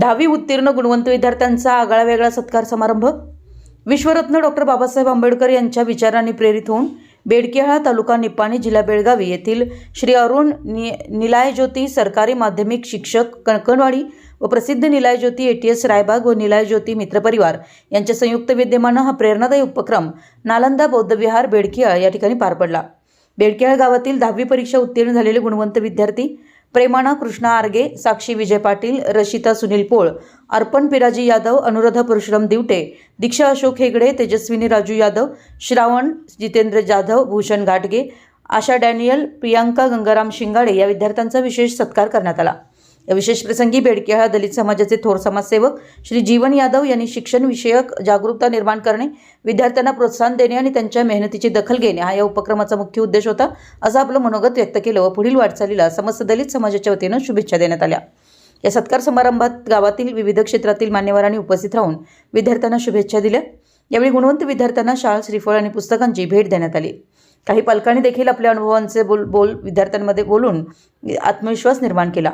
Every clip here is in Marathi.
दहावी उत्तीर्ण गुणवंत विद्यार्थ्यांचा आगळावेगळा सत्कार समारंभ? विश्वरत्न डॉक्टर बाबासाहेब आंबेडकर यांच्या विचारांनी प्रेरित होऊन बेडकिहाळ तालुका निपाणी जिल्हा बेळगावी येथील श्री अरुण नि निलायज्योती सरकारी माध्यमिक शिक्षक कणकणवाडी व प्रसिद्ध Nilayjyoti A T S Raybag व निलायज्योती मित्रपरिवार यांच्या संयुक्त विद्यमानं हा प्रेरणादायी उपक्रम नालंदा बौद्ध विहार बेडकिहाळ या ठिकाणी पार पडला. बेडकिहाळ गावातील दहावी परीक्षा उत्तीर्ण झालेले गुणवंत विद्यार्थी प्रेमाणा कृष्णा आर्गे साक्षी विजय पाटील रशिता सुनील पोळ अर्पण पिराजी यादव अनुराधा परशुराम दिवटे दीक्षा अशोक हेगडे तेजस्विनी राजू यादव श्रावण जितेंद्र जाधव भूषण घाटगे आशा डॅनियल प्रियांका गंगाराम शिंगाडे या विद्यार्थ्यांचा विशेष सत्कार करण्यात आला. या विशेष प्रसंगी बेडकेहाळ दलित समाजाचे थोर समाजसेवक श्री जीवन यादव यांनी शिक्षण विषयक जागरूकता निर्माण करणे विद्यार्थ्यांना प्रोत्साहन देणे आणि त्यांच्या मेहनतीची दखल घेणे हा या उपक्रमाचा मुख्य उद्देश होता असं आपलं मनोगत व्यक्त केलं व पुढील वाटचालीला समस्त दलित समाजाच्या वतीनं शुभेच्छा देण्यात आल्या. या सत्कार समारंभात गावातील विविध क्षेत्रातील मान्यवरांनी उपस्थित राहून विद्यार्थ्यांना शुभेच्छा दिल्या. यावेळी गुणवंत विद्यार्थ्यांना शाळा श्रीफळ आणि पुस्तकांची भेट देण्यात आली. काही पालकांनी देखील आपल्या अनुभवांचे बोल बोल विद्यार्थ्यांमध्ये बोलून आत्मविश्वास निर्माण केला.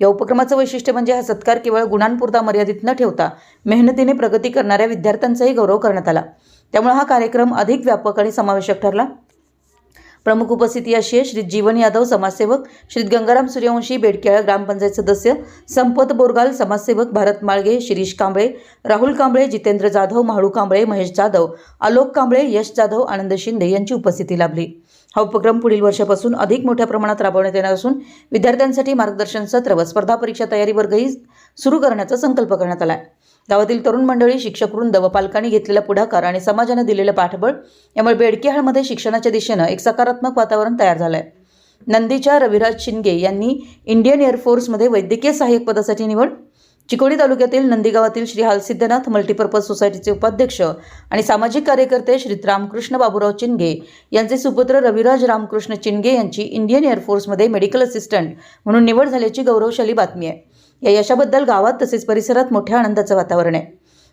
या उपक्रमाचं वैशिष्ट्य म्हणजे हा सत्कार केवळ गुणांपुरता मर्यादित न ठेवता मेहनतीने प्रगती करणाऱ्या विद्यार्थ्यांचाही गौरव करण्यात आला. त्यामुळे हा कार्यक्रम अधिक व्यापक आणि समावेशक ठरला. प्रमुख उपस्थिती अशी आहे श्री जीवन यादव समाजसेवक श्री गंगाराम सूर्यवंशी बेडकेळा ग्रामपंचायत सदस्य संपत बोरगाल समाजसेवक भारत माळगे शिरीष कांबळे राहुल कांबळे जितेंद्र जाधव महाळू कांबळे महेश जाधव आलोक कांबळे यश जाधव आनंद शिंदे यांची उपस्थिती लाभली. हा उपक्रम पुढील वर्षापासून अधिक मोठ्या प्रमाणात राबवण्यात येणार असून विद्यार्थ्यांसाठी मार्गदर्शन सत्र व स्पर्धा परीक्षा तयारी वर्गही सुरू करण्याचा संकल्प करण्यात आला आहे गावातील तरुण मंडळी शिक्षक वृंद व पालकांनी घेतलेला पुढाकार आणि समाजानं दिलेलं पाठबळ यामुळे बेडकेहाळमध्ये शिक्षणाच्या दिशेनं एक सकारात्मक वातावरण तयार झालं आहे नंदीच्या रविराज शिंदे यांनी इंडियन एअरफोर्समध्ये वैद्यकीय सहाय्यक पदासाठी निवड चिकोडी तालुक्यातील नंदीगावातील श्री हालसिद्धनाथ मल्टीपर्पज सोसायटीचे उपाध्यक्ष आणि सामाजिक कार्यकर्ते श्री रामकृष्ण बाबूराव चिनगे यांचे सुपुत्र रविराज रामकृष्ण चिनगे यांची इंडियन एअरफोर्समध्ये मेडिकल असिस्टंट म्हणून निवड झाल्याची गौरवशाली बातमी आहे. या यशाबद्दल गावात तसेच परिसरात मोठ्या आनंदाचं वातावरण आहे.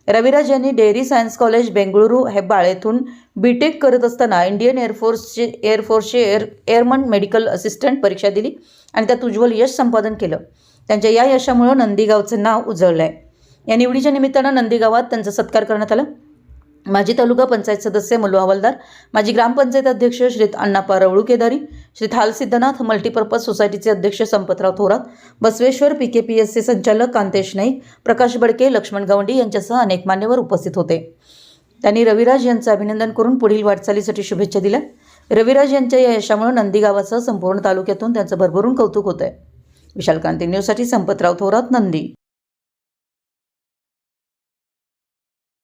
रविराज यांनी dairy science college Bengaluru Hebbal येथून बीटेक करत असताना इंडियन एअरफोर्सचे एअरफोर्सचे एअर एअरमन मेडिकल असिस्टंट परीक्षा दिली आणि त्यात उज्ज्वल यश संपादन केलं. त्यांच्या या यशामुळं नंदीगावचं नाव उजळलं आहे या निवडीच्या निमित्तानं नंदीगावात त्यांचा सत्कार करण्यात आला. माजी तालुका पंचायत सदस्य मुल्लू हवालदार माजी ग्रामपंचायत अध्यक्ष श्री अण्णाप्पा रवळू केदारी श्री थाल सिद्धनाथ मल्टीपर्पज सोसायटीचे अध्यक्ष Sampatrao Thorat Basaveshwar P K P एसचे संचालक कांतेश नाईक प्रकाश बडके लक्ष्मण गवंडी यांच्यासह अनेक मान्यवर उपस्थित होते. त्यांनी रविराज यांचं अभिनंदन करून पुढील वाटचालीसाठी शुभेच्छा दिल्या. रविराज यांच्या या यशामुळे नंदीगावासह संपूर्ण तालुक्यातून त्यांचं भरभरून कौतुक होतं आहे विशालकांती न्यूजसाठी संपतराव थोरात नंदी.